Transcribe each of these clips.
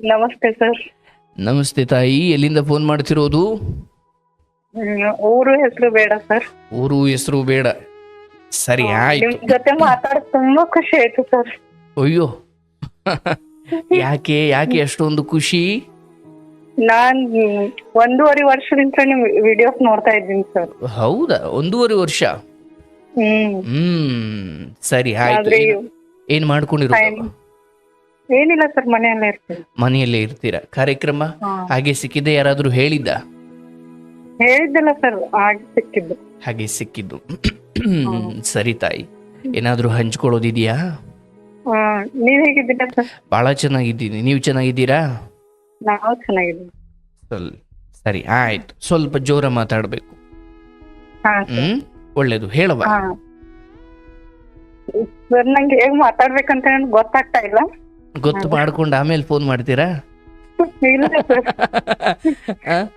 ನಮಸ್ತೆ ಸರ್. ನಮಸ್ತೆ ತಾಯಿ ಎಲ್ಲಿಂದ ಫೋನ್ ಮಾಡ್ತಿರೋದು? ಊರು ಹೆಸರು ಬೇಡ ಸರ್. ಊರು ಹೆಸರು ಬೇಡ. ಸರಿ ಆಯ್ತು. ನಿಮ್ ಜೊತೆ ಮಾತಾಡ ತುಂಬಾ ಖುಷಿ ಆಯ್ತು ಸರ್. ಅಯ್ಯೋ. ಯಾಕೆ ಯಾಕೆ ಅಷ್ಟೊಂದು ಖುಷಿ? ನಾನ್ ಒಂದೂವರೆ ವರ್ಷದಿಂದ ನಿಮ್ ವಿಡಿಯೋಸ್ ನೋಡ್ತಾ ಇದ್ದೀನಿ ಸರ್. ಹೌದಾ? ಒಂದೂವರೆ ವರ್ಷ? ಹ್ಮ್. ಹ್ಮ್ ಸರಿ ಆಯ್ತು. ಆದ್ರೆ ಏನ್- ಮಾಡ್ಕೊಂಡಿರೋ ಮಾಡ್ಕೊಂಡಿರೋದು? ಏನಿಲ್ಲ ಸರ್ ಮನೆಯಲ್ಲೇ ಇರ್ತೀನಿ. ಮನೆಯಲ್ಲೇ ಇರ್ತೀರಾ? ಕಾರ್ಯಕ್ರಮ ಹಾಗೆ ಸಿಕ್ಕಿದೆ ಯಾರಾದ್ರೂ ಹೇಳಿದ್ದ? ಹೇಳಿದ್ದಲ್ಲ ಸರ್ ಹಾಗೆ ಸಿಕ್ಕಿದ್ದು. ಹಾಗೆ ಸಿಕ್ಕಿದ್ದು. ಸರಿ ತಾಯಿ. ಏನಾದ್ರೂ ಹಂಚ್ಕೊಳ್ಳೋದಿದ್ಯಾ? ಹಾ ನೀವ್ ಹೇಗಿದ್ದೀರಾ ಸರ್ ಬಹಳ ಚೆನ್ನಾಗಿದ್ದೀನಿ. ನೀವು ಚೆನ್ನಾಗಿದ್ದೀರಾ? ನಾವು ಚೆನ್ನಾಗಿದ್ದೀವಿ. ಸ್ವಲ್ ಸರಿ ಆಯ್ತು. ಸ್ವಲ್ಪ ಜೋರ ಮಾತಾಡಬೇಕು. ಹಾ ಸರ್ ಹ್ಮ್ ಒಳ್ಳೇದು. ಹೇಳುವ ಹಾ. ಸರ್ ನಂಗೆ ಹೇಗ್ ಮಾತಾಡ್ಬೇಕಂತ ನನ್ಗೆ ಗೊತ್ತಾಗ್ತಾ ಇಲ್ಲ. ಗೊತ್ತು ಮಾಡ್ಕೊಂಡು ಆಮೇಲೆ ಫೋನ್ ಮಾಡ್ತೀರಾ?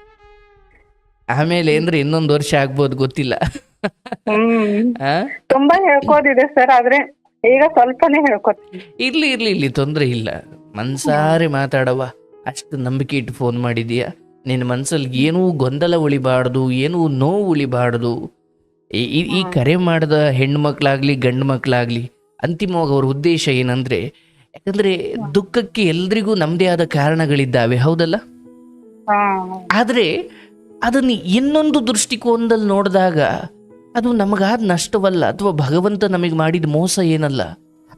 ಆಮೇಲೆ ಅಂದ್ರೆ ಇನ್ನೊಂದು ವರ್ಷ ಆಗ್ಬೋದು ಗೊತ್ತಿಲ್ಲ? ತುಂಬಾ ಹೇಳ್ಕೋದಿದೆ ಸರ್ ಆದ್ರೆ ಈಗ ಸ್ವಲ್ಪನೇ ಹೇಳ್ಕೊತೀನಿ ಇರ್ಲಿ ಇರ್ಲಿ ಇಲ್ಲಿ ತೊಂದ್ರೆ ಇಲ್ಲ. ಮನ್ಸಾರಿ ಮಾತಾಡವ ಅಷ್ಟು ನಂಬಿಕೆ ಇಟ್ಟು ಫೋನ್ ಮಾಡಿದೀಯ? ನಿನ್ನ ಮನ್ಸಲ್ಲಿ ಏನೂ ಗೊಂದಲ ಉಳಿಬಾರ್ದು ಏನೂ ನೋವು ಉಳಿಬಾರ್ದು. ಈ- ಕರೆ ಮಾಡಿದ ಹೆಣ್ಮಕ್ಳಾಗ್ಲಿ ಗಂಡು ಮಕ್ಕಳಾಗ್ಲಿ ಅಂತಿಮವಾಗಿ ಅವ್ರ ಉದ್ದೇಶ ಏನಂದ್ರೆ ಯಾಕಂದ್ರೆ ದುಃಖಕ್ಕೆ ಎಲ್ರಿಗೂ ನಮ್ದೇ ಆದ ಕಾರಣಗಳಿದ್ದಾವೆ ಹೌದಲ್ಲ? ಆದ್ರೆ ಅದನ್ನ ಇನ್ನೊಂದು ದೃಷ್ಟಿಕೋನದಲ್ಲಿ ನೋಡಿದಾಗ ಅದು ನಮಗಾದ ನಷ್ಟವಲ್ಲ ಅಥವಾ ಭಗವಂತ ನಮಗೆ ಮಾಡಿದ ಮೋಸ ಏನಲ್ಲ.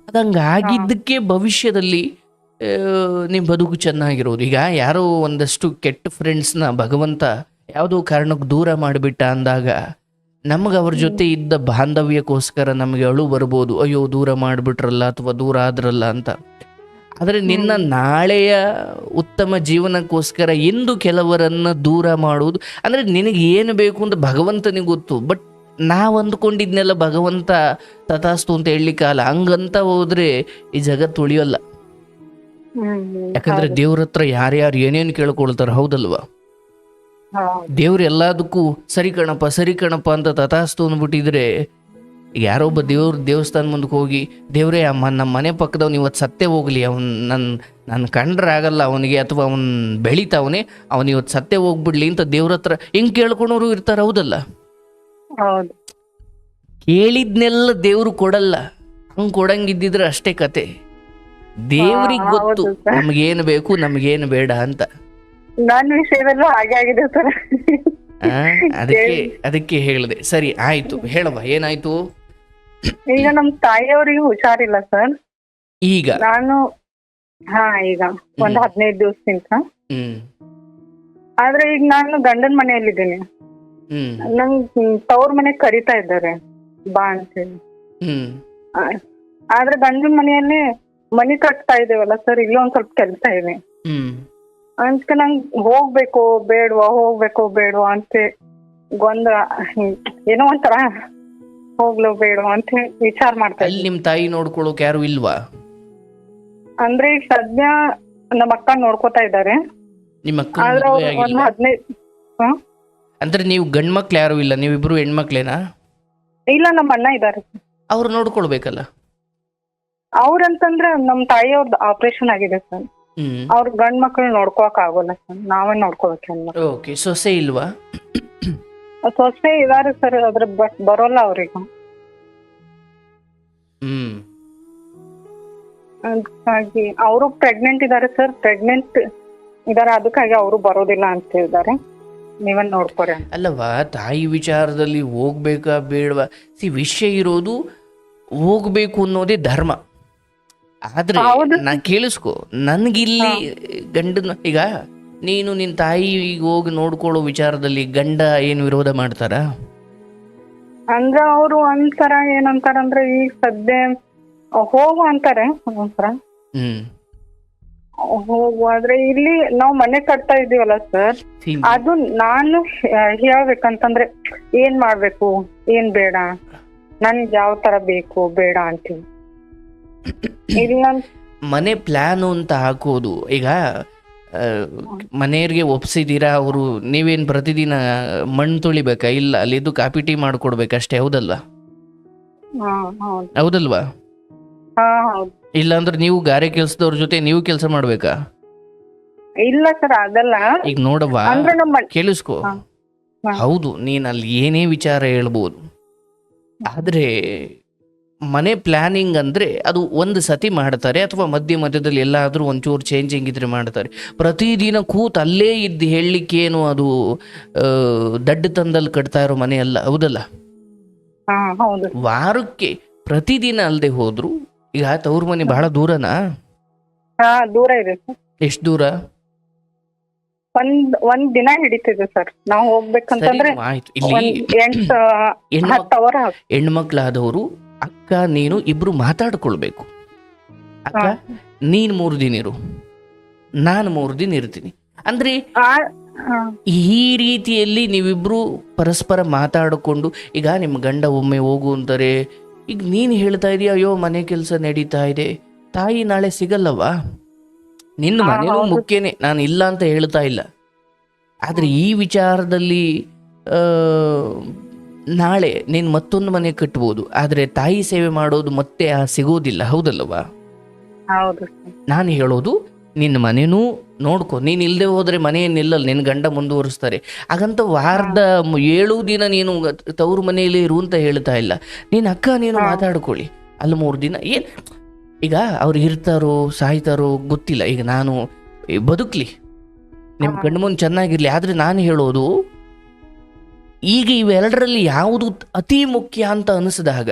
ಅದಂಗ ಆಗಿದ್ದಕ್ಕೆ ಭವಿಷ್ಯದಲ್ಲಿ ಆ, ನಿಮ್ಮ ಬದುಕು ಚೆನ್ನಾಗಿರೋದು. ಈಗ ಯಾರೋ ಒಂದಷ್ಟು ಕೆಟ್ಟ ಫ್ರೆಂಡ್ಸ್ನ ಭಗವಂತ ಯಾವುದೋ ಕಾರಣಕ್ಕೆ ದೂರ ಮಾಡಿಬಿಟ್ಟ ಅಂದಾಗ ನಮಗೆ ಅವ್ರ ಜೊತೆ ಇದ್ದ ಬಾಂಧವ್ಯಕ್ಕೋಸ್ಕರ ನಮಗೆ ಅಳು ಬರ್ಬೋದು ಅಯ್ಯೋ ದೂರ ಮಾಡಿಬಿಟ್ರಲ್ಲ ಅಥವಾ ದೂರ ಆದ್ರಲ್ಲ ಅಂತ. ಆದರೆ ನಿನ್ನ ನಾಳೆಯ ಉತ್ತಮ ಜೀವನಕ್ಕೋಸ್ಕರ ಇಂದು ಕೆಲವರನ್ನ ದೂರ ಮಾಡುವುದು ಅಂದರೆ ನಿನಗೆ ಏನು ಬೇಕು ಅಂತ ಭಗವಂತನಿಗೆ ಗೊತ್ತು ಬಟ್ ನಾವು ಅಂದ್ಕೊಂಡಿದ್ನೆಲ್ಲ ಭಗವಂತ ತಥಾಸ್ತು ಅಂತ ಹೇಳಲಿಕ್ಕಲ್ಲ ಹಂಗಂತ ಹೋದ್ರೆ ಈ ಜಗತ್ತು ಉಳಿಯೋಲ್ಲ. ಯಾಕಂದ್ರೆ ದೇವ್ರ ಹತ್ರ ಯಾರ್ಯಾರು ಏನೇನು ಕೇಳ್ಕೊಳ್ತಾರೆ ಹೌದಲ್ವಾ? ಹೌದು ದೇವ್ರು ಎಲ್ಲದಕ್ಕೂ ಸರಿ ಕಣಪ್ಪ ಸರಿ ಕಣಪ್ಪ ಅಂತ ತಥಾಸ್ತು ಅಂದ್ಬಿಟ್ಟಿದ್ರೆ ಯಾರೊಬ್ಬ ಯಾರೋ ಒಬ್ಬ ದೇವ್ರ ದೇವಸ್ಥಾನ ಮುಂದಕ್ಕೆ ಹೋಗಿ ದೇವ್ರೇ ಅಮ್ಮ ನಮ್ಮ ಮನೆ ಪಕ್ಕದವ್ನು ಇವತ್ತು ಸತ್ತೇ ಹೋಗ್ಲಿ ಅವ್ನು ನನ್ನ ನನ್ನ ಕಂಡ್ರಾಗಲ್ಲ ಅವನಿಗೆ ಅಥವಾ ಅವನು ಬೆಳಿತಾವನೆ ಅವನು ಇವತ್ತು ಸತ್ತೇ ಹೋಗ್ಬಿಡ್ಲಿ ಅಂತ ದೇವ್ರ ಹತ್ರ ಹೆಂಗ್ ಕೇಳ್ಕೊಳೋರು ಇರ್ತಾರೆ ಹೌದಲ್ಲ? ಹೌದು. ಕೇಳಿದ್ನೆಲ್ಲ ದೇವ್ರು ಕೊಡಲ್ಲ. ಹಂಗ್ ಕೊಡಂಗಿದ್ದಿದ್ರೆ ಅಷ್ಟೇ ಕತೆ. ದೇವ್ರಿಗೆ ಗೊತ್ತು. ನಮಗೇನು ಬೇಕು ನಮಗೇನು ಬೇಡ ಅಂತ. ನನ್ನ ವಿಷಯದಲ್ಲೂ ಹಾಗೆ ಆಗಿದೆ ಸರ್. ಅದಕ್ಕೆ ಅದಕ್ಕೆ ಹೇಳಿದೆ. ಸರಿ ಆಯ್ತು. ಹೇಳವ ಏನಾಯ್ತು? ಈಗ ನಮ್ ತಾಯಿಯವರಿಗೂ ಹುಷಾರಿಲ್ಲ ಸರ್. ಈಗ? ನಾನು ಹಾ ಈಗ ಒಂದ್. ಹದಿನೈದು ದಿವಸದಿಂದ ಆದ್ರೆ ಈಗ ನಾನು ಗಂಡನ ಮನೆಯಲ್ಲಿದ್ದೀನಿ. ನಂಗ್ ತವ್ರ ಮನೆ ಕರಿತಾ ಇದ್ದಾರೆ ಬಾ ಅಂತೇಳಿ. ಆದ್ರೆ ಗಂಡನ ಮನೆಯಲ್ಲಿ ಮನಿ ಕಟ್ತಾ ಇದೇವಲ್ಲ ಸರ್ ಇಲ್ಲೊಂದ್ ಒಂದ್ ಸ್ವಲ್ಪ ಕೆಲ್ಸ ಇದೆ. ಅದಕ್ಕೆ ನಂಗ್ ಹೋಗ್ಬೇಕು ಬೇಡ್ವಾ ಹೋಗ್ಬೇಕು ಬೇಡ್ವಾ ಅಂತ ಗೊಂದಲ ಏನೋ ಒಂಥರ ಹೋಗ್ಲೋ ಬೇಡ್ವಾ ಅಂತ ವಿಚಾರ ಮಾಡ್ತಾ ಅಲ್ಲಿ ನಿಮ್ ತಾಯಿ ನೋಡ್ಕೊಳ್ಳೋಕ್ ಯಾರು ಇಲ್ವಾ? ಅಂದ್ರೆ ಈಗ ಸದ್ಯ ನಮ್ಮ ಅಕ್ಕ ನೋಡ್ಕೋತಾ ಇದ್ದಾರೆ. ನಿಮ್ಮ ಅಕ್ಕ ಆದ್ರೆ ಮದ್ವೆ ಅವ್ರು ಒಂದ್ ಆಗಿಲ್ಲ ಹದಿನೈದು ಅಂದ್ರೆ ನೀವು ಗಂಡ್ಮಕ್ಳು ಯಾರು ಇಲ್ಲ ನೀವಿಬ್ರು ಹೆಣ್ಮಕ್ಳೇನಾ? ಇಲ್ಲ ನಮ್ಮ ಅಣ್ಣ ಇದ್ದಾರೆ. ಅವ್ರು ನೋಡ್ಕೊಳ್ಬೇಕಲ್ಲ? ಅವ್ರಂತಂದ್ರೆ ನಮ್ ತಾಯಿಯವ್ರದ್ದು ಆಪರೇಷನ್ ಆಗಿದೆ ಸರ್. ಅವ್ರ ಗಂಡ್ ಮಕ್ಳು ನೋಡ್ಕೋಕ್ ಆಗೋಲ್ಲ ನಾವೇ ನೋಡ್ಕೋಬೇಕು ಹೆಣ್ಮಕ್ಳು ಓಕೆ ಸೊಸೆ ಇಲ್ವಾ? ಸೊಸೆ ಇದಾರೆ ಸರ್ ಅದ್ರ ಬಟ್ ಬರೋಲ್ಲ ಅವ್ರಿಗೆ. ಹ್ಮ್. ಅದಕ್ಕಾಗಿ ಅವರು ಪ್ರೆಗ್ನೆಂಟ್ ಇದಾರೆ ಸರ್ ಪ್ರೆಗ್ನೆಂಟ್ ಇದಾರೆ ಅದಕ್ಕಾಗಿ ಅವರು ಬರೋದಿಲ್ಲ ಅಂತ ಹೇಳಿದ್ದಾರೆ. ನೀವೇ ನೋಡ್ಕೊರಿ ಅಂತ. ಅಲ್ಲವಾ ತಾಯಿ ವಿಚಾರದಲ್ಲಿ ಹೋಗ್ಬೇಕಾ ಬೇಡವಾ? ಸಿ ವಿಷಯ ಇರೋದು ಹೋಗ್ಬೇಕು ಅನ್ನೋದೇ ಧರ್ಮ. ಆದ್ರೆ. ನಾ ಕೇಳಿಸ್ಕೊ ನನ್ಗಿಲ್ಲಿ ಗಂಡನ ಈಗ ನೀನು ನಿನ್ ತಾಯಿ ಈಗ ಹೋಗಿ ನೋಡ್ಕೊಳ್ಳೋ ವಿಚಾರದಲ್ಲಿ ಗಂಡ ಏನು ವಿರೋಧ ಮಾಡ್ತಾರ? ಅಂದ್ರೆ ಅವರು ಒಂಥರ ಏನಂತಾರ ಅಂದ್ರೆ ಈಗ ಸದ್ಯ ಹೋಗು ಅಂತಾರೆ ಒಂಥರ ಹ್ಮ್. ಹೋಗು ಆದ್ರೆ ಇಲ್ಲಿ ನಾವು ಮನೆ ಕಟ್ತಾ ಇದೀವಲ್ಲ ಸರ್ ಅದು ನಾನು ಹೇಳ್ಬೇಕಂತಂದ್ರೆ ಏನ್ ಮಾಡ್ಬೇಕು ಏನ್ ಬೇಡ ನನ್ಗೆ ಯಾವ ತರ ಬೇಕು ಬೇಡ ಇಲ್ಲ ಮನೆ ಪ್ಲಾನ್ ಅಂತ ಹಾಕೋದು. ಈಗ ಮನೆಯವ್ರಿಗೆ ಒಪ್ಸಿದ್ದೀರಾ ಅವರು ನೀವೇನು ಪ್ರತಿದಿನ ಮಣ್ಣು ತುಳಿಬೇಕಾ? ಇಲ್ಲ ಅಲ್ಲಿದ್ದು ಕಾಪಿ ಟೀ ಮಾಡ್ಕೊಡ್ಬೇಕಷ್ಟೇ ಹೌದಲ್ವಾ? ಹೌದಲ್ವಾ? ಇಲ್ಲಾಂದ್ರೆ ನೀವು ಗಾರೆ ಕೆಲಸದವ್ರ ಜೊತೆ ನೀವು ಕೆಲಸ ಮಾಡ್ಬೇಕಾ? ಇಲ್ಲ ಸರ್ ಅದಲ್ಲ ಈಗ ನೋಡವ್ವ ಕೇಳಿಸ್ಕೋ. ಹೌದು ನೀನ್ ಅಲ್ಲಿ ಏನೇ ವಿಚಾರ ಹೇಳ್ಬೋದು. ಆದ್ರೆ ಮನೆ ಪ್ಲಾನಿಂಗ್ ಅಂದ್ರೆ ಅದು ಒಂದು ಸತಿ ಮಾಡ್ತಾರೆ ಅಥವಾ ಮಧ್ಯ ಮಧ್ಯದಲ್ಲಿ ಎಲ್ಲಾದರೂ ಒಂಚೂರು ಚೇಂಜಿಂಗ್ ಇದ್ರೆ ಮಾಡ್ತಾರೆ. ಪ್ರತಿದಿನ ಕೂತು ಅಲ್ಲೇ ಇದ್ದು ಹೇಳಲಿಕ್ಕೇನು ಅದು ಆ, ದಡ್ಡ ತಂದಲ್ಲಿ ಕಟ್ತಾ ಇರೋ ಮನೆ ಅಲ್ಲ ಹೌದಲ್ಲ? ವಾರಕ್ಕೆ ಪ್ರತಿದಿನ ಅಲ್ಲದೆ ಹೋದ್ರು ಈಗ ತವ್ರ ಮನೆ ಬಹಳ ದೂರನಾ? ದೂರ ಇದೆ ಎಷ್ಟು ದೂರ? ಒಂದ್ ಒಂದ್ ದಿನ ಹಿಡಿತಿದೆ ಸರ್. ನಾವು ಹೋಗ್ಬೇಕಂತಂದ್ರೆ ಹೆಣ್ಮಕ್ಳಾದವರು ಅಕ್ಕ ನೀನು ಇಬ್ರು ಮಾತಾಡ್ಕೊಳ್ಬೇಕು. ಅಕ್ಕ ನೀನ್ ಮೂರು ದಿನ ಇರು. ನಾನು ಮೂರು ದಿನ ಇರ್ತೀನಿ. ಅಂದ್ರೆ ಈ ರೀತಿಯಲ್ಲಿ ನೀವಿಬ್ರು ಪರಸ್ಪರ ಮಾತಾಡಿಕೊಂಡು ಈಗ ನಿಮ್ಮ ಗಂಡ ಒಮ್ಮೆ ಹೋಗು ಅಂತಾರೆ ಈಗ ನೀನು ಹೇಳ್ತಾ ಇದೀಯ ಅಯ್ಯೋ ಮನೆ ಕೆಲಸ ನಡೀತಾ ಇದೆ. ತಾಯಿ ನಾಳೆ ಸಿಗಲ್ಲವಾ? ನಿನ್ನ ಮನೇನೂ ಮುಖ್ಯನೇ ನಾನು ಇಲ್ಲ ಅಂತ ಹೇಳ್ತಾ ಇಲ್ಲ. ಆದ್ರೆ ಈ ವಿಚಾರದಲ್ಲಿ ಆ, ನಾಳೆ ನೀನು ಮತ್ತೊಂದು ಮನೆ ಕಟ್ಬೋದು ಆದರೆ ತಾಯಿ ಸೇವೆ ಮಾಡೋದು ಮತ್ತೆ ಆ ಸಿಗೋದಿಲ್ಲ ಹೌದಲ್ವಾ ನಾನು ಹೇಳೋದು ನಿನ್ನ ಮನೆನೂ ನೋಡ್ಕೊ ನೀನು ಇಲ್ಲದೆ ಹೋದ್ರೆ ಮನೆ ನಿಲ್ಲಲ್ಲ ನಿನ್ನ ಗಂಡ ಮುಂದುವರಿಸ್ತಾರೆ. ಹಾಗಂತ ವಾರದ ಏಳು ದಿನ ನೀನು ತವರು ಮನೆಯಲ್ಲಿ ಇರು ಅಂತ ಹೇಳ್ತಾ ಇಲ್ಲ. ನೀನು ಅಕ್ಕ ನೀನು. ಮಾತಾಡ್ಕೊಳ್ಳಿ. ಅಲ್ಲಿ ಮೂರು ದಿನ ಏನು? ಈಗ ಅವ್ರು ಇರ್ತಾರೋ ಸಾಯ್ತಾರೋ ಗೊತ್ತಿಲ್ಲ. ಈಗ ನಾನು ಬದುಕಲಿ. ನಿಮ್ಮ ಕಣ್ಮುಂದ್ ಚೆನ್ನಾಗಿರ್ಲಿ ಆದರೆ ನಾನು ಹೇಳೋದು ಈಗ ಇವೆರಡರಲ್ಲಿ ಯಾವುದು ಅತಿ ಮುಖ್ಯ ಅಂತ ಅನಿಸಿದಾಗ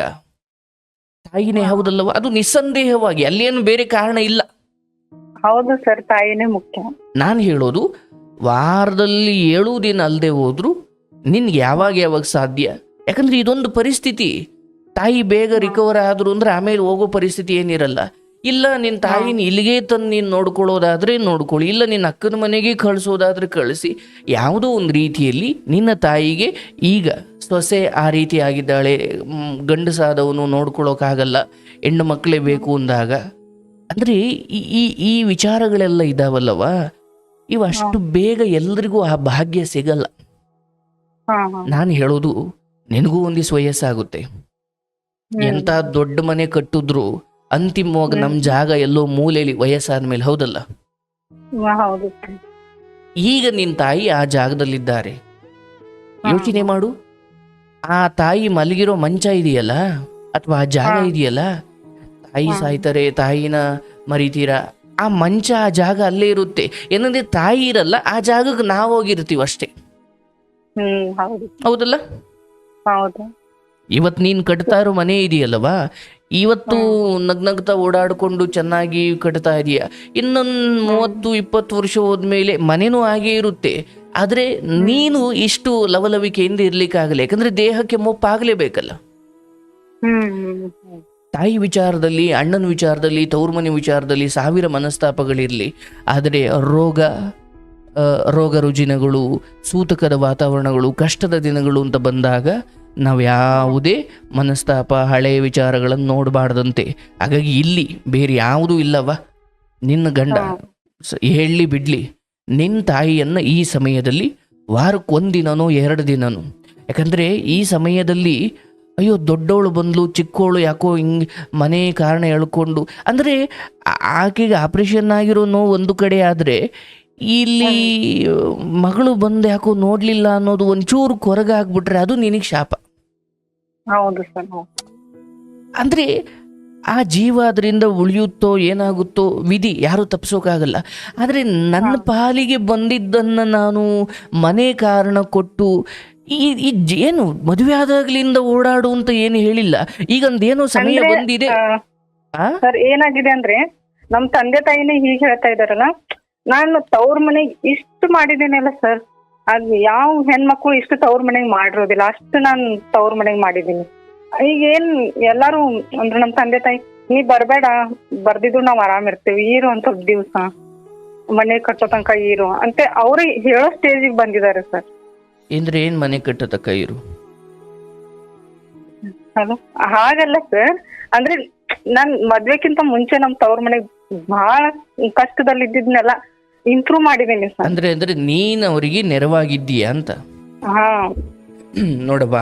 ತಾಯಿನೇ. ಹೌದಲ್ಲವ? ಅದು ನಿಸ್ಸಂದೇಹವಾಗಿ ಅಲ್ಲೇನು ಬೇರೆ ಕಾರಣ ಇಲ್ಲ. ಹೌದು ಸರ್ ತಾಯಿನೇ ಮುಖ್ಯ. ನಾನು ಹೇಳೋದು ವಾರದಲ್ಲಿ ಏಳು ದಿನ ಅಲ್ಲದೆ ಹೋದ್ರು ನಿನ್ಗೆ ಯಾವಾಗ ಯಾವಾಗ ಸಾಧ್ಯ? ಯಾಕಂದ್ರೆ ಇದೊಂದು ಪರಿಸ್ಥಿತಿ. ತಾಯಿ ಬೇಗ ರಿಕವರ್ ಆದ್ರು ಅಂದ್ರೆ ಆಮೇಲೆ ಹೋಗೋ ಪರಿಸ್ಥಿತಿ ಏನಿರಲ್ಲ. ಇಲ್ಲ ನಿನ್ನ ತಾಯಿನ ಇಲ್ಲಿಗೆ ತಂದು ನೀನು ನೋಡ್ಕೊಳ್ಳೋದಾದ್ರೆ ನೋಡ್ಕೊಳ್ಳಿ ಇಲ್ಲ ನಿನ್ನ ಅಕ್ಕನ ಮನೆಗೆ ಕಳಿಸೋದಾದ್ರೆ ಕಳಿಸಿ. ಯಾವುದೋ ಒಂದು ರೀತಿಯಲ್ಲಿ ನಿನ್ನ ತಾಯಿಗೆ ಈಗ ಸೊಸೆ ಆ ರೀತಿ ಆಗಿದ್ದಾಳೆ ಗಂಡಸಾದವನು ನೋಡ್ಕೊಳ್ಳೋಕ್ಕಾಗಲ್ಲ ಹೆಣ್ಣು ಮಕ್ಕಳೇ ಬೇಕು ಅಂದಾಗ. ಅಂದ್ರೆ ಈ- ಈ ವಿಚಾರಗಳೆಲ್ಲ ಇದಾವಲ್ಲವ? ಇವು ಅಷ್ಟು ಬೇಗ ಎಲ್ರಿಗೂ ಆ ಭಾಗ್ಯ ಸಿಗಲ್ಲ. ನಾನು ಹೇಳೋದು ನಿನಗೂ ಒಂದಿಸ್ ವಯಸ್ಸಾಗುತ್ತೆ. ಎಂಥ ಎಂತ ದೊಡ್ಡ ಮನೆ ಕಟ್ಟಿದ್ರು ಅಂತಿಮವಾಗಿ ನಮ್ಮ ಜಾಗ ಎಲ್ಲೋ ಮೂಲೆಯಲ್ಲಿ ವಯಸ್ಸಾದ್ಮೇಲೆ ಹೌದಲ್ಲ? ಹ್ಮ್, ಹೌದು. ಈಗ ನಿನ್ ತಾಯಿ ಆ ಜಾಗದಲ್ಲಿದ್ದಾರೆ. ಯೋಚನೆ ಮಾಡು. ಆ ತಾಯಿ ಮಲಗಿರೋ ಮಂಚ ಇದೆಯಲ್ಲ? ಅಥವಾ ಆ ಜಾಗ ಇದೆಯಲ್ಲ? ತಾಯಿ. ಸಾಯ್ತಾರೆ ತಾಯಿನ ಮರಿತೀರಾ? ಆ ಮಂಚ ಆ ಜಾಗ ಅಲ್ಲೇ ಇರುತ್ತೆ. ಏನಂದ್ರೆ ತಾಯಿ ಇರಲ್ಲ ಆ ಜಾಗಕ್ಕೆ ನಾವು ಹೋಗಿರ್ತೀವಿ ಅಷ್ಟೇ ಹೌದಲ್ಲ? ಹೌದು. ಇವತ್ತು ನೀನು ಕಟ್ತಾ ಇರೋ ಮನೆ ಇದೆಯಲ್ಲವಾ? ಇವತ್ತು ನಗ್ನಗ್ತಾ ಓಡಾಡಿಕೊಂಡು ಚೆನ್ನಾಗಿ ಕಟ್ತಾ ಇದೀಯ? ಇನ್ನೊಂದು ಮೂವತ್ತು, ಇಪ್ಪತ್ತು ವರ್ಷ ಹೋದ್ಮೇಲೆ ಮನೆನೂ ಹಾಗೆ ಇರುತ್ತೆ. ಆದರೆ ನೀನು ಇಷ್ಟು ಲವಲವಿಕೆಯಿಂದ ಇರ್ಲಿಕ್ಕಾಗಲ್ಲ, ಯಾಕಂದ್ರೆ ದೇಹಕ್ಕೆ ಮುಪ್ಪಾಗಲೇಬೇಕಲ್ಲ. ತಾಯಿ ವಿಚಾರದಲ್ಲಿ, ಅಣ್ಣನ ವಿಚಾರದಲ್ಲಿ ತವ್ರ ವಿಚಾರದಲ್ಲಿ ಸಾವಿರ ಮನಸ್ತಾಪಗಳಿರಲಿ. ಆದರೆ ರೋಗ ರೋಗ ರುಜಿನಗಳು ಸೂತಕದ ವಾತಾವರಣಗಳು, ಕಷ್ಟದ ದಿನಗಳು ಅಂತ ಬಂದಾಗ ನಾವು ಯಾವುದೇ ಮನಸ್ತಾಪ ಹಳೆಯ ವಿಚಾರಗಳನ್ನು ನೋಡಬಾರ್ದಂತೆ. ಹಾಗಾಗಿ ಇಲ್ಲಿ ಬೇರೆ ಯಾವುದೂ ಇಲ್ಲವ ನಿನ್ನ ಗಂಡ. ಹೇಳಿ ಬಿಡ್ಲಿ. ನಿನ್ನ ತಾಯಿಯನ್ನ ಈ ಸಮಯದಲ್ಲಿ ವಾರಕ್ಕೆ ಒಂದಿನನೋ ಎರಡು ದಿನನೋ ಯಾಕಂದ್ರೆ ಈ ಸಮಯದಲ್ಲಿ ಅಯ್ಯೋ ದೊಡ್ಡವಳು ಬಂದ್ಲು ಚಿಕ್ಕವಳು ಯಾಕೋ ಹಿಂಗ್ ಮನೆ ಕಾರಣ ಹೇಳ್ಕೊಂಡು ಅಂದ್ರೆ ಆಕೆಗೆ ಆಪರೇಷನ್ ಆಗಿರೋ ನೋವು ಒಂದು ಕಡೆ ಆದ್ರೆ ಇಲ್ಲಿ ಮಗಳು ಬಂದು ಯಾಕೋ ನೋಡ್ಲಿಲ್ಲ ಅನ್ನೋದು ಒಂಚೂರು ಕೊರಗಾಗ್ಬಿಟ್ರೆ ಅದು ನಿನಗೆ ಶಾಪ. ಅಂದ್ರೆ ಆ ಜೀವ ಅದರಿಂದ ಉಳಿಯುತ್ತೋ ಏನಾಗುತ್ತೋ ವಿಧಿ ಯಾರು ತಪ್ಪಿಸೋಕ್ಕಾಗಲ್ಲ ಆದರೆ ನನ್ನ ಪಾಲಿಗೆ ಬಂದಿದ್ದನ್ನ ನಾನು ಮನೆ ಕಾರಣ ಕೊಟ್ಟು ಈ ಈ ಏನು ಮದುವೆ ಆದಾಗ್ಲಿಂದ ಓಡಾಡು ಅಂತ ಏನು ಹೇಳಿಲ್ಲ. ಈಗ ಒಂದೇನೋ ಸಮಯ ಬಂದಿದೆ. ಏನಾಗಿದೆ ಅಂದ್ರೆ ನಮ್ ತಂದೆ ತಾಯಿನೇ ಹೀಗೆ ಹೇಳ್ತಾ ಇದಾರಲ್ಲ ನಾನು ತವ್ರ ಮನೆಗ್ ಇಷ್ಟು ಮಾಡಿದ್ದೇನೆಲ್ಲ ಸರ್ ಅದ್ ಯಾವ ಹೆಣ್ಮಕ್ಳು ಇಷ್ಟು ತವ್ರ ಮನೆಗ್ ಮಾಡಿರೋದಿಲ್ಲ ಅಷ್ಟು ನಾನು ತವ್ರ ಮನೆಗ್ ಮಾಡಿದ್ದೀನಿ ಈಗ ಏನ್ ಎಲ್ಲಾರು ಅಂದ್ರೆ ನಮ್ ತಂದೆ ತಾಯಿ ನೀ ಬರ್ಬೇಡ ಬರ್ದಿದ್ರು ನಾವ್ ಆರಾಮ್ ಇರ್ತೀವಿ ಈರು ಒಂದ್ ಸ್ವಲ್ಪ ದಿವ್ಸ. ಮನೆ ಕಟ್ಟೋ ತನಕ ಇರು. ಅಂತ ಅವ್ರಿಗೆ ಹೇಳೋ ಸ್ಟೇಜಿಗೆ ಬಂದಿದ್ದಾರೆ ಸರ್ ಇಂದ್ರೆ ಏನ್ ಮನೆ ಕಟ್ಟತಕ್ಕ ಇರು? ಹಲೋ ಹಾಗಲ್ಲ ಸರ್ ಅಂದ್ರೆ ನನ್ ಮದ್ವೆಕ್ಕಿಂತ ಮುಂಚೆ ನಮ್ ತವ್ರ ಮನೆಗ್ ಬಹಳ ಕಷ್ಟದಲ್ಲಿ ಇದ್ದಿದ್ನೆಲ್ಲ ಇಂಪ್ರೂವ್ ಮಾಡಿದ್ದೀನಿ ಸರ್. ಅಂದ್ರೆ ಅಂದ್ರೆ ನೀನ್ ಅವರಿಗೆ ನೆರವಾಗಿದ್ದೀಯ ಅಂತ? ಹಾ. ನೋಡವ್ವ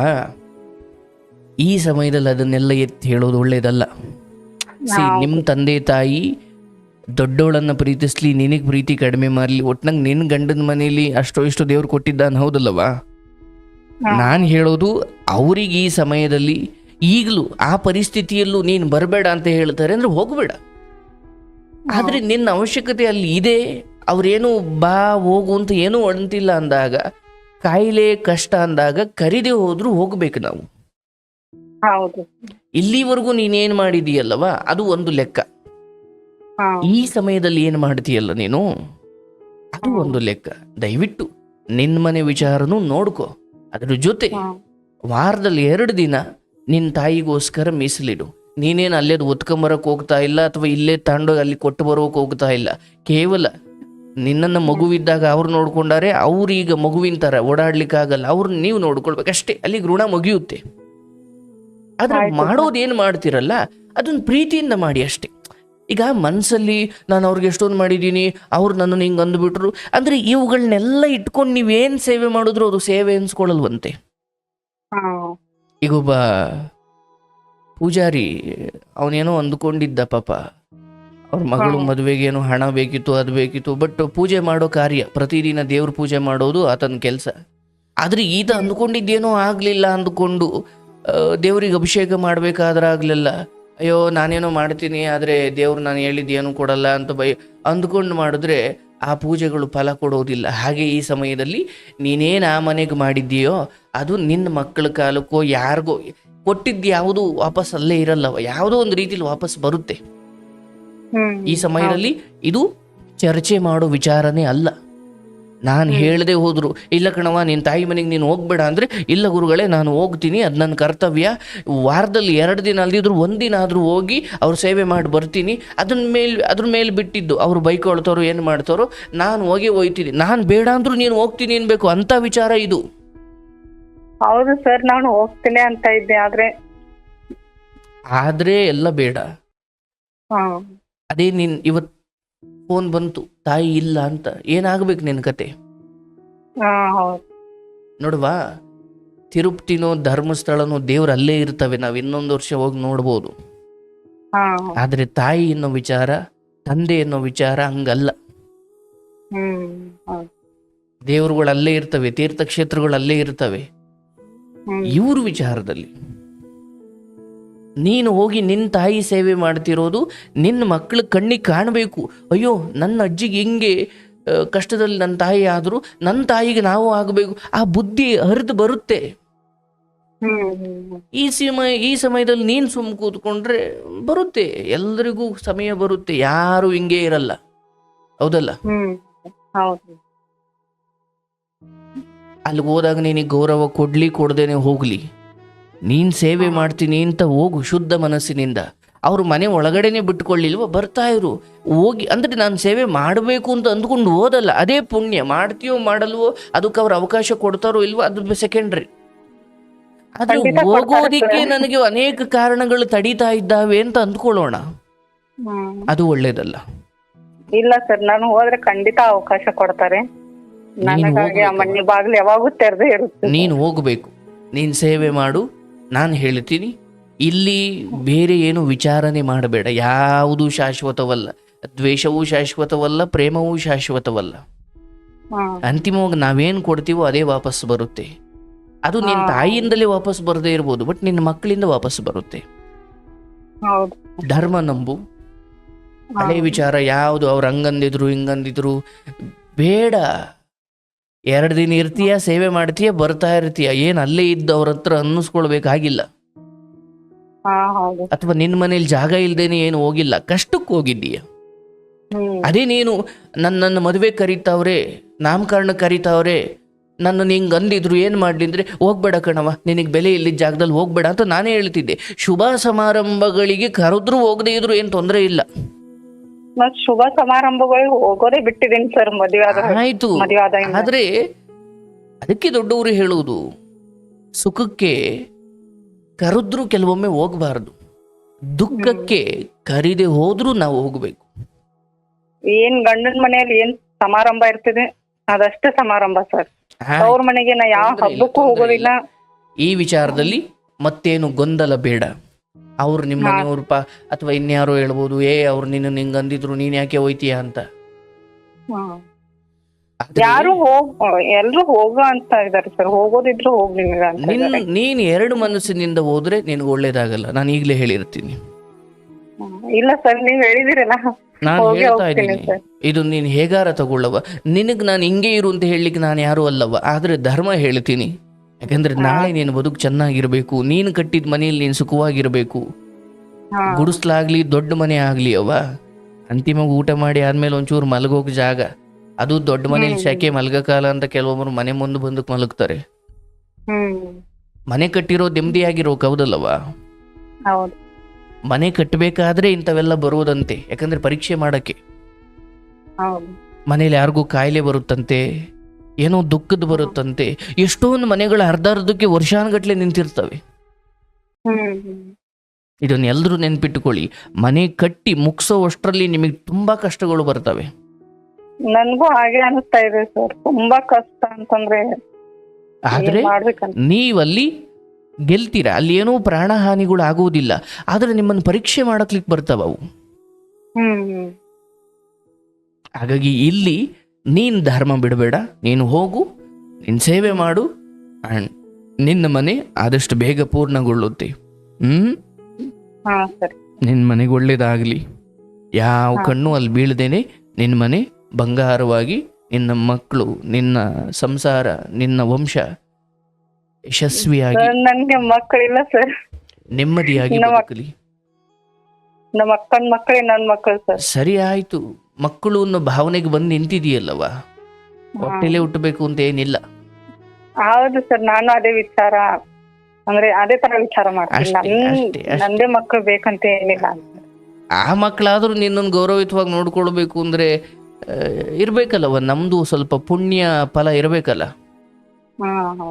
ಈ ಸಮಯದಲ್ಲಿ ಅದನ್ನೆಲ್ಲ ಎತ್ತಿ ಹೇಳೋದು ಒಳ್ಳೇದಲ್ಲ. ಸಿ. ನಿಮ್ಮ ತಂದೆ ತಾಯಿ ದೊಡ್ಡವಳನ್ನ ಪ್ರೀತಿಸ್ಲಿ ನಿನಗೆ ಪ್ರೀತಿ ಕಡಿಮೆ ಮಾಡಲಿ ಒಟ್ನಂಗ್ ನಿನ್ನ ಗಂಡನ ಮನೇಲಿ ಅಷ್ಟೋ ಇಷ್ಟು ದೇವ್ರು ಕೊಟ್ಟಿದ್ದಾನ ಹೌದಲ್ಲವಾ. ನಾನು ಹೇಳೋದು ಅವ್ರಿಗೆ ಈ ಸಮಯದಲ್ಲಿ ಈಗಲೂ ಆ ಪರಿಸ್ಥಿತಿಯಲ್ಲೂ ನೀನು ಬರಬೇಡ ಅಂತ ಹೇಳ್ತಾರೆ ಅಂದ್ರೆ ಹೋಗಬೇಡ. ಆದರೆ ನಿನ್ನ ಅವಶ್ಯಕತೆ ಅಲ್ಲಿ ಇದೆ. ಅವ್ರೇನು ಬಾ ಹೋಗು ಅಂತ ಏನೂ ಅಂತಿಲ್ಲ ಅಂದಾಗ ಕಾಯಿಲೆ ಕಷ್ಟ ಅಂದಾಗ ಕರಿದೆ ಹೋದ್ರೂ ಹೋಗ್ಬೇಕು ನಾವು. ಇಲ್ಲಿವರೆಗೂ ನೀನೇನ್ ಮಾಡಿದೀಯಲ್ಲವಾ ಅದು ಒಂದು ಲೆಕ್ಕ. ಈ ಸಮಯದಲ್ಲಿ ಏನ್ ಮಾಡ್ತೀಯಲ್ಲ ನೀನು? ಅದು ಒಂದು ಲೆಕ್ಕ. ದಯವಿಟ್ಟು ನಿನ್ನ ಮನೆ ವಿಚಾರನೂ ನೋಡ್ಕೊ. ಅದ್ರ ಜೊತೆ ವಾರದಲ್ಲಿ ಎರಡು ದಿನ ನಿನ್ನ ತಾಯಿಗೋಸ್ಕರ ಮೀಸಲಿಡು. ನೀನೇನು ಅಲ್ಲೇದು ಒತ್ಕೊಂಬರಕ್ಕೆ ಹೋಗ್ತಾ ಇಲ್ಲ ಅಥವಾ ಇಲ್ಲೇ ತಗೊಂಡೋಗಿ ಅಲ್ಲಿ ಕೊಟ್ಟು ಬರೋಕೆ ಹೋಗ್ತಾ ಇಲ್ಲ. ಕೇವಲ ನಿನ್ನನ್ನು ಮಗುವಿದ್ದಾಗ ಅವ್ರು ನೋಡ್ಕೊಂಡಾರೆ ಅವ್ರೀಗ ಈಗ ಮಗುವಿನ ಥರ ಓಡಾಡ್ಲಿಕ್ಕಾಗಲ್ಲ ಅವ್ರನ್ನ ನೀವು ನೋಡ್ಕೊಳ್ಬೇಕಷ್ಟೇ ಅಲ್ಲಿಗೆ ಋಣ ಮುಗಿಯುತ್ತೆ. ಆದ್ರೆ ಮಾಡೋದೇನು ಮಾಡೋದು ಏನು ಮಾಡ್ತಿರಲ್ಲ ಅದೊಂದು ಪ್ರೀತಿಯಿಂದ ಮಾಡಿ ಅಷ್ಟೇ. ಈಗ ಮನಸ್ಸಲ್ಲಿ ನಾನು ಅವ್ರಿಗೆ ಎಷ್ಟೊಂದು ಮಾಡಿದ್ದೀನಿ ಅವ್ರು ನನ್ನನ್ನು ಹಿಂಗೆ ಅಂದ್ಬಿಟ್ರು ಅಂದರೆ ಇವುಗಳನ್ನೆಲ್ಲ ಇಟ್ಕೊಂಡು ನೀವೇನು ಸೇವೆ ಮಾಡಿದ್ರು ಅದು ಸೇವೆ ಅನ್ಸ್ಕೊಳ್ಳಲ್ವಂತೆ ಈಗೊಬ್ಬ ಪೂಜಾರಿ ಅವನೇನೋ ಅಂದ್ಕೊಂಡಿದ್ದ ಪಾಪ. ಅವ್ರ ಮಗಳು. ಮದುವೆಗೆ ಏನು ಹಣ ಬೇಕಿತ್ತು ಅದು ಬೇಕಿತ್ತು ಬಟ್ ಪೂಜೆ ಮಾಡೋ ಕಾರ್ಯ ಪ್ರತಿದಿನ ದೇವ್ರ ಪೂಜೆ ಮಾಡೋದು ಆತನ ಕೆಲಸ. ಆದ್ರೆ ಈತ ಅಂದ್ಕೊಂಡಿದ್ದೇನೋ ಆಗಲಿಲ್ಲ ಅಂದ್ಕೊಂಡು ದೇವ್ರಿಗೆ ಅಭಿಷೇಕ ಮಾಡಬೇಕಾದ್ರೆ ಆಗಲಿಲ್ಲ. ಅಯ್ಯೋ ನಾನೇನೋ ಮಾಡ್ತೀನಿ ಆದರೆ ದೇವ್ರು ನಾನು ಹೇಳಿದ್ದೇನು ಏನೂ ಕೊಡಲ್ಲ ಅಂತ ಬೈ ಅಂದ್ಕೊಂಡು ಮಾಡಿದ್ರೆ ಆ ಪೂಜೆಗಳು ಫಲ ಕೊಡೋದಿಲ್ಲ. ಹಾಗೆ ಈ ಸಮಯದಲ್ಲಿ ನೀನೇನು ಆ ಮನೆಗೆ ಮಾಡಿದ್ದೀಯೋ ಅದು ನಿನ್ನ ಮಕ್ಕಳ ಕಾಲಕ್ಕೋ ಯಾರಿಗೋ ಕೊಟ್ಟಿದ್ದು ಯಾವುದು ವಾಪಸ್ ಅಲ್ಲೇ ಇರಲ್ಲವ. ಯಾವುದೋ ಒಂದು ರೀತಿಲಿ ವಾಪಸ್ ಬರುತ್ತೆ. ಈ ಸಮಯದಲ್ಲಿ ಇದು ಚರ್ಚೆ ಮಾಡೋ ವಿಚಾರನೇ ಅಲ್ಲ. ನಾನು ಹೇಳದೆ ಹೋದ್ರು ಇಲ್ಲ ಕಣವ ನಿನ್ನ ತಾಯಿ ಮನೆಗೆ ನೀನು ಹೋಗ್ಬೇಡ ಅಂದರೆ ಇಲ್ಲ ಗುರುಗಳೇ ನಾನು ಹೋಗ್ತೀನಿ ಅದು ನನ್ನ ಕರ್ತವ್ಯ. ವಾರದಲ್ಲಿ ಎರಡು ದಿನ ಅಲ್ದಿದ್ರು ಒಂದಿನ ಆದರೂ ಹೋಗಿ ಅವ್ರ ಸೇವೆ ಮಾಡಿ ಬರ್ತೀನಿ. ಅದನ್ನ ಮೇಲೆ ಅದ್ರ ಮೇಲೆ ಬಿಟ್ಟಿದ್ದು ಅವ್ರು ಬೈಕೊಳ್ತಾರೋ ಏನು ಮಾಡ್ತಾರೋ ನಾನು ಹೋಗಿ ಹೋಯ್ತೀನಿ. ನಾನು ಬೇಡ ಅಂದ್ರೂ ನೀನು ಹೋಗ್ತೀನಿ ಅನ್ಬೇಕು ಅಂತ ವಿಚಾರ ಇದು. ಹೌದು ಸರ್ ನಾನು ಹೋಗ್ತೀನಿ ಅಂತ ಇದ್ದೆ ಆದ್ರೆ. ಆದ್ರೆ ಎಲ್ಲ ಬೇಡ. ಹಾ. ಅದೇ ನಿನ್ ಇವತ್ತು ಫೋನ್ ಬಂತು ತಾಯಿ ಇಲ್ಲ ಅಂತ ಏನಾಗಬೇಕು ನಿನ್ ಕತೆ? ನೋಡುವ ತಿರುಪತಿನೋ ಧರ್ಮಸ್ಥಳನೋ ದೇವ್ರ ಅಲ್ಲೇ ಇರ್ತವೆ ನಾವು ಇನ್ನೊಂದು ವರ್ಷ ಹೋಗಿ ನೋಡ್ಬೋದು. ಹಾ ಆದರೆ ತಾಯಿ ಅನ್ನೋ ವಿಚಾರ ತಂದೆ ಅನ್ನೋ ವಿಚಾರ ಹಂಗಲ್ಲ. ದೇವರುಗಳು ಅಲ್ಲೇ ಇರ್ತವೆ ತೀರ್ಥಕ್ಷೇತ್ರಗಳು ಅಲ್ಲೇ ಇರ್ತವೆ ಇವ್ರ ವಿಚಾರದಲ್ಲಿ ನೀನು ಹೋಗಿ ನಿನ್ನ ತಾಯಿ ಸೇವೆ ಮಾಡ್ತಿರೋದು ನಿನ್ನ ಮಕ್ಕಳು ಕಣ್ಣಿಗೆ ಕಾಣಬೇಕು. ಅಯ್ಯೋ ನನ್ನ ಅಜ್ಜಿಗೆ ಹಿಂಗೆ ಕಷ್ಟದಲ್ಲಿ ನನ್ನ ತಾಯಿ ಆದರೂ ನನ್ನ ತಾಯಿಗೆ ನಾವು ಆಗಬೇಕು. ಆ ಬುದ್ಧಿ ಹರಿದು ಬರುತ್ತೆ. ಈ ಸಮಯ ಈ ಸಮಯದಲ್ಲಿ ನೀನು ಸುಮ್ ಕೂತ್ಕೊಂಡ್ರೆ ಬರುತ್ತೆ. ಎಲ್ರಿಗೂ ಸಮಯ ಬರುತ್ತೆ. ಯಾರು ಹಿಂಗೆ ಇರಲ್ಲ. ಹೌದಲ್ಲ? ಅಲ್ಲಿಗೆ ಹೋದಾಗ ನಿನಗೆ ಗೌರವ ಕೊಡ್ಲಿ ಕೊಡ್ದೇನೆ ಹೋಗ್ಲಿ. ನೀನು ಸೇವೆ ಮಾಡ್ತೀನಿ ಅಂತ ಹೋಗು ಶುದ್ಧ ಮನಸ್ಸಿನಿಂದ. ಅವ್ರ ಮನೆ ಒಳಗಡೆನೆ ಬಿಟ್ಕೊಳ್ಳಿಲ್ವ ಬರ್ತಾ ಇರು. ಹೋಗಿ ಅಂದ್ರೆ ನಾನು ಸೇವೆ ಮಾಡಬೇಕು ಅಂತ ಅಂದ್ಕೊಂಡು ಹೋದಲ್ಲ ಅದೇ ಪುಣ್ಯ. ಮಾಡ್ತೀಯೋ ಮಾಡಲ್ವೋ ಅದಕ್ಕೆ ಅವ್ರು ಅವಕಾಶ ಕೊಡ್ತಾರೋ ಇಲ್ವೋ ಅದು ಸೆಕೆಂಡ್ರಿ ಆದ್ರೆ ಹೋಗೋದಿಕ್ಕೆ ನನಗೆ ಅನೇಕ ಕಾರಣಗಳು ತಡೀತಾ ಇದ್ದಾವೆ ಅಂತ ಅಂದ್ಕೊಳ್ಳೋಣ. ಅದು ಒಳ್ಳೇದಲ್ಲ. ಇಲ್ಲ ಸರ್ ನಾನು ಹೋದ್ರೆ ಖಂಡಿತ ಅವಕಾಶ ಕೊಡ್ತಾರೆ. ನನಗಾಗಿ ಆ ಹೋಗ್ಬೇಕು. ಮನೆ ಬಾಗಿಲು ಯಾವಾಗೂ ತೆರೆದೇ ಇರುತ್ತೆ. ನೀನು ಹೋಗಬೇಕು. ನೀನ್ ಸೇವೆ ಮಾಡು. ನಾನು ಹೇಳ್ತೀನಿ ಇಲ್ಲಿ ಬೇರೆ ಏನು ವಿಚಾರನೆ ಮಾಡಬೇಡ. ಯಾವುದು ಶಾಶ್ವತವಲ್ಲ. ದ್ವೇಷವೂ ಶಾಶ್ವತವಲ್ಲ ಪ್ರೇಮವೂ ಶಾಶ್ವತವಲ್ಲ. ಅಂತಿಮವಾಗಿ ನಾವೇನು ಕೊಡ್ತೀವೋ ಅದೇ ವಾಪಸ್ ಬರುತ್ತೆ. ಅದು ನಿನ್ನ. ತಾಯಿಯಿಂದಲೇ ವಾಪಸ್ ಬರದೇ ಇರ್ಬೋದು ಬಟ್ ನಿನ್ನ ಮಕ್ಕಳಿಂದ ವಾಪಸ್ ಬರುತ್ತೆ. ಧರ್ಮ ನಂಬು. ಹಳೆ ವಿಚಾರ ಯಾವುದು ಅವ್ರು ಹಂಗಂದಿದ್ರು ಹಿಂಗಂದಿದ್ರು ಬೇಡ. ಎರಡು ದಿನ ಇರ್ತೀಯ ಸೇವೆ ಮಾಡ್ತೀಯ ಬರ್ತಾ ಇರ್ತೀಯ. ಏನ್ ಅಲ್ಲೇ ಇದ್ದು ಅವ್ರ ಹತ್ರ ಅನ್ನಿಸ್ಕೊಳ್ಬೇಕಾಗಿಲ್ಲ ಅಥವಾ ನಿನ್ ಮನೇಲಿ ಜಾಗ ಇಲ್ದೇನೆ ಏನು ಹೋಗಿಲ್ಲ. ಕಷ್ಟಕ್ಕೆ ಹೋಗಿದ್ದೀಯ. ಅದೇ ನೀನು ನನ್ನ ನನ್ನ ಮದುವೆ ಕರೀತಾವ್ರೆ ನಾಮಕರಣ ಕರೀತಾವ್ರೆ ನನ್ನ ಹಿಂಗೆ ಅಂದಿದ್ರು ಏನು ಮಾಡಲಿ ಅಂದರೆ ಹೋಗ್ಬೇಡ ಕಣವ ನಿನಗೆ ಬೆಲೆ ಇಲ್ಲಿದ್ದ ಜಾಗದಲ್ಲಿ ಹೋಗ್ಬೇಡ ಅಂತ ನಾನೇ ಹೇಳ್ತಿದ್ದೆ. ಶುಭ ಸಮಾರಂಭಗಳಿಗೆ ಕರೆದ್ರೂ ಹೋಗದೇ ಇದ್ರು ಏನು ತೊಂದರೆ ಇಲ್ಲ. ಮತ್ ಶುಭ ಸಮಾರಂಭಗಳಿಗೆ ಹೋಗೋದೇ ಬಿಟ್ಟಿದ್ದೀನಿ ಸರ್ ಮದುವೆ ಆದ ಆಯ್ತು. ಮದುವೆ. ಆದ್ರೆ ಅದಕ್ಕೆ ದೊಡ್ಡವರು ಹೇಳುವುದು ಸುಖಕ್ಕೆ ಕರೆದ್ರೂ ಕೆಲವೊಮ್ಮೆ ಹೋಗಬಾರದು. ದುಃಖಕ್ಕೆ ಕರೀದೆ ಹೋದ್ರೂ ನಾವು ಹೋಗ್ಬೇಕು. ಏನ್ ಗಂಡನ ಮನೆಯಲ್ಲಿ ಏನ್ ಸಮಾರಂಭ ಇರ್ತದೆ ಅದಷ್ಟೇ ಸಮಾರಂಭ ಸರ್. ಅವ್ರ ಮನೆಗೆ ನಾ ಯಾವ ಹಬ್ಬಕ್ಕೂ ಹೋಗೋದಿಲ್ಲ. ಈ ವಿಚಾರದಲ್ಲಿ ಮತ್ತೇನು ಗೊಂದಲ ಬೇಡ. ಅವ್ರು ನಿಮ್ಮ ಮನೆಯವ್ರ ಪ ಅಥವಾ ಇನ್ಯಾರು ಹೇಳ್ಬೋದು ಏ ಅವ್ರು ನಿನ್ನ ನಿಂಗ್ ಅಂದಿದ್ರು ನೀನ್ ಯಾಕೆ ಹೋಯ್ತೀಯ? ಅಂತ. ಆದ್ರೆ ಯಾರು ಹೋಗ್ ಎಲ್ರು ಹೋಗೋ ಅಂತ ಇದಾರೆ ಸರ್. ಹೋಗೋದಿದ್ರು ಹೋಗ್ಲಿ ಅಂತ ನಿನ್ ಇದಾರೆ. ನೀನ್ ಎರಡು ಮನಸ್ಸಿನಿಂದ ಹೋದ್ರೆ ನಿನ್ಗೆ ಒಳ್ಳೇದಾಗಲ್ಲ. ನಾನು ಈಗಲೇ ಹೇಳಿರ್ತೀನಿ. ಹ್ಮ್. ಇಲ್ಲ ಸರ್ ನೀವ್ ಹೇಳಿದಿರಲ್ಲ. ನಾನು ಹೋಗಿ ಹೇಳ್ತಾ ಹೋಗ್ತೀನಿ ಇದ್ದೀನಿ. ಸರ್. ಇದು ನೀನು ಹೇಗಾರ ತಗೊಳ್ಳವ ನಿನಗೆ ನಾನು ಹಿಂಗೆ ಇರು ಅಂತ ಹೇಳಲಿಕ್ಕೆ ನಾನು ಯಾರು ಅಲ್ಲವ ಆದರೆ ಧರ್ಮ ಹೇಳ್ತೀನಿ. ಯಾಕಂದ್ರೆ ನಾಳೆ ನೀನು ಬದುಕು ಚೆನ್ನಾಗಿರ್ಬೇಕು ನೀನು ಕಟ್ಟಿದ ಮನೆಯಲ್ಲಿ ನೀನು ಸುಖವಾಗಿರ್ಬೇಕು. ಗುಡಿಸ್ಲಾಗ್ಲಿ ದೊಡ್ಡ ಮನೆ ಆಗ್ಲಿ ಅವ ಅಂತಿಮವಾಗಿ ಊಟ ಮಾಡಿ ಆದ್ಮೇಲೆ ಒಂಚೂರು ಮಲಗೋಕ್ ಜಾಗ. ಅದು ದೊಡ್ಡ ಮನೇಲಿ ಶಾಕೆ ಮಲಗಕಾಲ ಅಂತ ಕೆಲವೊಬ್ಬರು ಮನೆ ಮುಂದೆ ಬಂದು ಮಲಗ್ತಾರೆ. ಮನೆ ಕಟ್ಟಿರೋ ದೆಮ್ದಿ ಆಗಿರೋ ಹೌದು. ಮನೆ ಕಟ್ಟಬೇಕಾದ್ರೆ ಇಂಥವೆಲ್ಲ ಬರುವುದಂತೆ ಯಾಕಂದ್ರೆ ಪರೀಕ್ಷೆ ಮಾಡಕ್ಕೆ. ಮನೇಲಿ ಯಾರಿಗೂ ಕಾಯಿಲೆ ಬರುತ್ತಂತೆ. ಏನೋ ದುಃಖದ ಬರುತ್ತಂತೆ. ಎಷ್ಟೊಂದು ಮನೆಗಳ ಅರ್ಧಾರ್ಧಕ್ಕೆ ವರ್ಷಾನುಗಟ್ಲೆ ನಿಂತಿರ್ತವೆ. ಇದನ್ನ ಎಲ್ಲರೂ ನೆನ್ಪಿಟ್ಟುಕೊಳ್ಳಿ ಮನೆ ಕಟ್ಟಿ ಮುಗಿಸೋವಷ್ಟರಲ್ಲಿ ನಿಮಗೆ ತುಂಬಾ ಕಷ್ಟಗಳು ಬರ್ತವೆ. ನನಗೂ ಹಾಗೆ ಅನಿಸ್ತಾ ಇದೆ ಸರ್. ತುಂಬಾ ಕಷ್ಟ ಅಂತಂದ್ರೆ ಆದ್ರೆ ನೀವಲ್ಲಿ ಗೆಲ್ತೀರಾ? ಅಲ್ಲಿ ಏನೂ ಪ್ರಾಣ ಹಾನಿಗಳು ಆಗುವುದಿಲ್ಲ. ಆದ್ರೆ ನಿಮ್ಮನ್ನು ಪರೀಕ್ಷೆ ಮಾಡಕ್ಲಿಕ್ಕೆ ಬರ್ತಾವ ಅವು. ಹಾಗಾಗಿ ಇಲ್ಲಿ ನೀನು ಧರ್ಮ ಬಿಡಬೇಡ ನೀನು ಹೋಗು ನಿನ್ನ ಸೇವೆ ಮಾಡು ಆ್ಯಂಡ್ ನಿನ್ನ ಮನೆ ಆದಷ್ಟು ಬೇಗ ಪೂರ್ಣಗೊಳ್ಳುತ್ತೆ. ಹ್ಮ್? ನಿನ್ನ ಮನೆಗೆ ಒಳ್ಳೇದಾಗಲಿ. ಯಾವ ಕಣ್ಣು ಅಲ್ಲಿ ಬೀಳದೇನೆ ನಿನ್ನ ಮನೆ ಬಂಗಾರವಾಗಿ ನಿನ್ನ ಮಕ್ಕಳು ನಿನ್ನ ಸಂಸಾರ ನಿನ್ನ ವಂಶ ಯಶಸ್ವಿಯಾಗಿ. ನನಗೆ ಮಕ್ಕಳಿಲ್ಲ ಸರ್. ನೆಮ್ಮದಿಯಾಗಿ ನಮ್ಮ- ಬದುಕಲಿ. ನಮ್ಮ ಅಕ್ಕನ ಮಕ್ಕಳೇ ನನ್ನ ಮಕ್ಕಳು ಸರ್. ಸರಿ ಆಯ್ತು. ಮಕ್ಕಳು ಅನ್ನೋ ಭಾವನೆಗೆ ಬಂದು ನಿಂತಿದೆಯಲ್ಲವ ಹೊಟ್ಟೆಲೆ ಹುಟ್ಟಬೇಕು ಅಂತ ಏನಿಲ್ಲ. ಹೌದು ಸರ್ ನಾನು ಅದೇ ವಿಚಾರ ಅಂದ್ರೆ ಅದೇ ತರ ವಿಚಾರ ಮಾಡ್ತೀನಿ. ನಂದೇ ಮಕ್ಕಳು ಬೇಕಂತ ಏನಿಲ್ಲ. ಆ ಮಕ್ಕಳಾದ್ರೂ ನಿನ್ನನ್ನು ಗೌರವಿತವಾಗಿ ನೋಡ್ಕೊಳ್ಬೇಕು ಅಂದ್ರೆ ಇರ್ಬೇಕಲ್ಲವ ನಮ್ದು ಸ್ವಲ್ಪ ಪುಣ್ಯ ಫಲ ಇರ್ಬೇಕಲ್ಲ.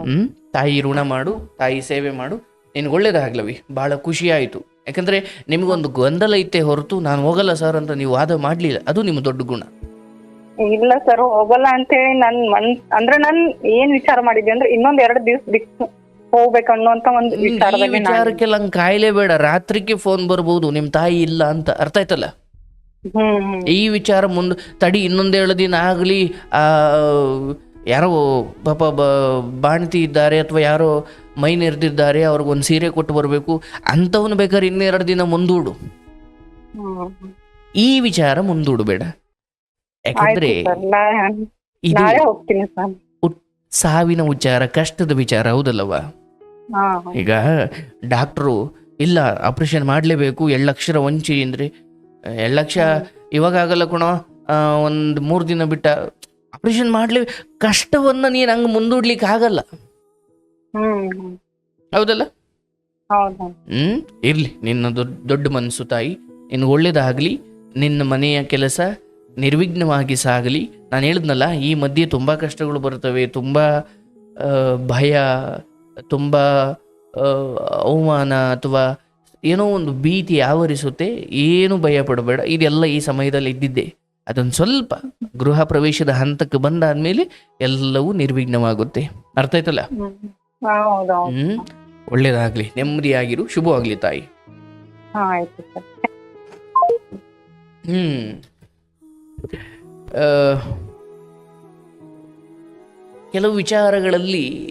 ಹ್ಮ್ ತಾಯಿ ಋಣ ಮಾಡು ತಾಯಿ ಸೇವೆ ಮಾಡು. ನಿನ್ಗೆ ಒಳ್ಳೇದಾಗ್ಲವಿ ಬಹಳ ಖುಷಿ ಆಯಿತು. ಯಾಕಂದ್ರೆ ನಿಮಗೊಂದು ಗೊಂದಲ ಐತೆ ಹೊರತು ನಾನು ಹೋಗಲ್ಲ ಸರ್ ಅಂತ ನೀವು ವಾದ ಮಾಡಲಿಲ್ಲ. ಅದು ನಿಮ್ಮ ದೊಡ್ಡ ಗುಣ. ಇಲ್ಲ ಸರ್ ಹೋಗಲ್ಲ ಅಂತೇಳಿ ನನ್ ಮನ್ ಅಂದ್ರೆ ನಾನ್ ಏನ್ ವಿಚಾರ ಮಾಡಿದ್ದೆ ಅಂದ್ರೆ ಇನ್ನೊಂದ್ ಎರಡು ದಿವ್ಸ ಬಿಟ್ಟು ಹೋಗ್ಬೇಕು ಅನ್ನುವಂತ ಒಂದು ಈ ವಿಚಾರದಲ್ಲಿ ನಾನು ವಿಚಾರಕ್ಕೆಲ್ಲ ಹಂಗೆ ಕಾಯಿಲೆ ಬೇಡ. ರಾತ್ರಿಗೆ ಫೋನ್ ಬರ್ಬೋದು ನಿಮ್ಮ ತಾಯಿ ಇಲ್ಲ ಅಂತ. ಅರ್ಥ ಆಯ್ತಲ್ಲ? ಹ್ಮ್ ಹ್ಮ್. ಈ ವಿಚಾರ ಮುಂದೆ ತಡಿ ಇನ್ನೊಂದೇಳು ದಿನ ಆಗಲಿ ಯಾರೋ ಪಾಪ ಬ ಬಾಣತಿ ಇದ್ದಾರೆ ಅಥವಾ ಯಾರೋ ಮೈ ನೆರೆದಿದ್ದಾರೆ ಅವ್ರಿಗೊಂದು ಸೀರೆ ಕೊಟ್ಟು ಬರಬೇಕು. ಅಂಥವನು ಬೇಕಾದ್ರೆ ಇನ್ನೆರಡು ದಿನ ಮುಂದೂಡು. ಈ ವಿಚಾರ ಮುಂದೂಡಬೇಡ. ಯಾಕಂದ್ರೆ ಇದು ಹೋಗ್ತೀನಿ ಸರ್. ಉಟ್- ಸಾವಿನ ವಿಚಾರ ಕಷ್ಟದ ವಿಚಾರ ಹೌದಲ್ಲವ. ಈಗ ಡಾಕ್ಟ್ರು ಇಲ್ಲ ಆಪರೇಷನ್ ಮಾಡಲೇಬೇಕು ಎಳ್ಳಕ್ಷರ ವಂಚಿ ಅಂದ್ರೆ ಎಳ್ಳಕ್ಷ ಇವಾಗ ಆಗಲ್ಲ ಕಣೋ ಒಂದು ಮೂರು ದಿನ ಬಿಟ್ಟ ಆಪರೇಷನ್ ಮಾಡ್ಲಿ ಕಷ್ಟವನ್ನ ನೀನು ಹಂಗೆ ಮುಂದೂಡ್ಲಿಕ್ಕೆ ಆಗಲ್ಲ. ಹೌದಲ್ಲ? ಹೌದು. ಹ್ಮ್ ಇರ್ಲಿ. ನಿನ್ನ ದೊಡ್ಡ ದೊಡ್ಡ ಮನಸ್ಸು ತಾಯಿ ನಿನ್ ಒಳ್ಳೇದಾಗ್ಲಿ ನಿನ್ನ ಮನೆಯ ಕೆಲಸ ನಿರ್ವಿಘ್ನವಾಗಿ ಸಾಗಲಿ. ನಾನು ಹೇಳಿದ್ನಲ್ಲ ಈ ಮಧ್ಯೆ ತುಂಬಾ ಕಷ್ಟಗಳು ಬರ್ತವೆ ತುಂಬಾ ಭಯ ತುಂಬಾ ಅವಮಾನ ಅಥವಾ ಏನೋ ಒಂದು ಭೀತಿ ಆವರಿಸುತ್ತೆ ಏನು ಭಯ ಪಡಬೇಡ ಇದೆಲ್ಲ ಈ ಸಮಯದಲ್ಲಿ ಇದ್ದಿದ್ದೆ. ಅದೊಂದು ಸ್ವಲ್ಪ ಗೃಹ ಪ್ರವೇಶದ ಹಂತಕ್ಕೆ ಬಂದಾದ್ಮೇಲೆ ಎಲ್ಲವೂ ನಿರ್ವಿಘ್ನವಾಗುತ್ತೆ. ಅರ್ಥ ಆಯ್ತಲ್ಲ? ಹ್ಮ್. ಒಳ್ಳೇದಾಗ್ಲಿ ನೆಮ್ಮದಿಯಾಗಿರು ಶುಭವಾಗ್ಲಿ ತಾಯಿ. ಹ್ಮ್. ಕೆಲವು ವಿಚಾರಗಳಲ್ಲಿ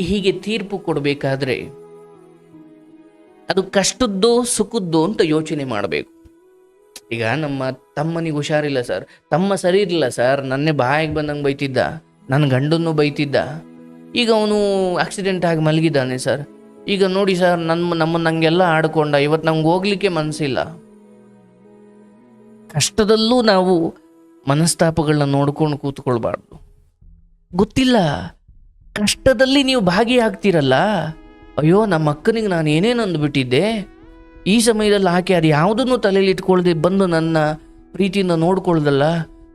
ಹೀಗೆ ತೀರ್ಪು ಕೊಡಬೇಕಾದ್ರೆ ಅದು ಕಷ್ಟದ್ದೋ ಸುಖದ್ದೋ ಅಂತ ಯೋಚನೆ ಮಾಡಬೇಕು. ಈಗ ನಮ್ಮ ತಮ್ಮನಿಗೆ ಹುಷಾರಿಲ್ಲ ಸರ್. ತಮ್ಮ ಸರಿ ಇರಲಿಲ್ಲ ಸರ್. ನನ್ನೇ ಬಾಯಿಗೆ ಬಂದಂಗೆ ಬೈತಿದ್ದ. ನನ್ನ ಗಂಡನ್ನು ಬೈತಿದ್ದ. ಈಗ ಅವನು ಆಕ್ಸಿಡೆಂಟ್ ಆಗಿ ಮಲಗಿದ್ದಾನೆ ಸರ್. ಈಗ ನೋಡಿ ಸರ್ ನನ್ನ ನಮ್ಮನ್ನ ನಂಗೆಲ್ಲ ಆಡ್ಕೊಂಡ. ಇವತ್ತು ನಂಗೆ ಹೋಗ್ಲಿಕ್ಕೆ ಮನಸ್ಸಿಲ್ಲ ಕಷ್ಟದಲ್ಲೂ ನಾವು ಮನಸ್ತಾಪಗಳನ್ನ ನೋಡ್ಕೊಂಡು ಕೂತ್ಕೊಳ್ಬಾರ್ದು. ಗೊತ್ತಿಲ್ಲ. ಕಷ್ಟದಲ್ಲಿ ನೀವು ಭಾಗಿಯಾಗ್ತೀರಲ್ಲ? ಅಯ್ಯೋ ನಮ್ಮ ಅಕ್ಕನಿಗೆ ನಾನು ಏನೇನು ಅಂದ್ಬಿಟ್ಟಿದ್ದೆ? ಈ ಸಮಯದಲ್ಲಿ ಆಕೆ ಅದು ಯಾವುದನ್ನು ತಲೆಯಲ್ಲಿ ಇಟ್ಕೊಳ್ಳದೆ ಬಂದು ನನ್ನ ಪ್ರೀತಿಯಿಂದ ನೋಡ್ಕೊಳ್ದಲ್ಲ,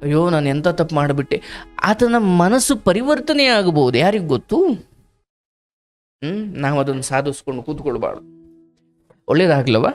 ಅಯ್ಯೋ, ನಾನು ಎಂಥ ತಪ್ಪು ಮಾಡಿಬಿಟ್ಟೆ. ಆತನ ಮನಸ್ಸು ಪರಿವರ್ತನೆ ಆಗಬಹುದು, ಯಾರಿಗೆ ಗೊತ್ತು? ಹ್ಞೂ ನಾವು ಅದನ್ನು ಸಾಧಿಸ್ಕೊಂಡು ಕೂತ್ಕೊಳ್ಬಾರ್ದು. ಒಳ್ಳೇದಾಗ್ಲವ?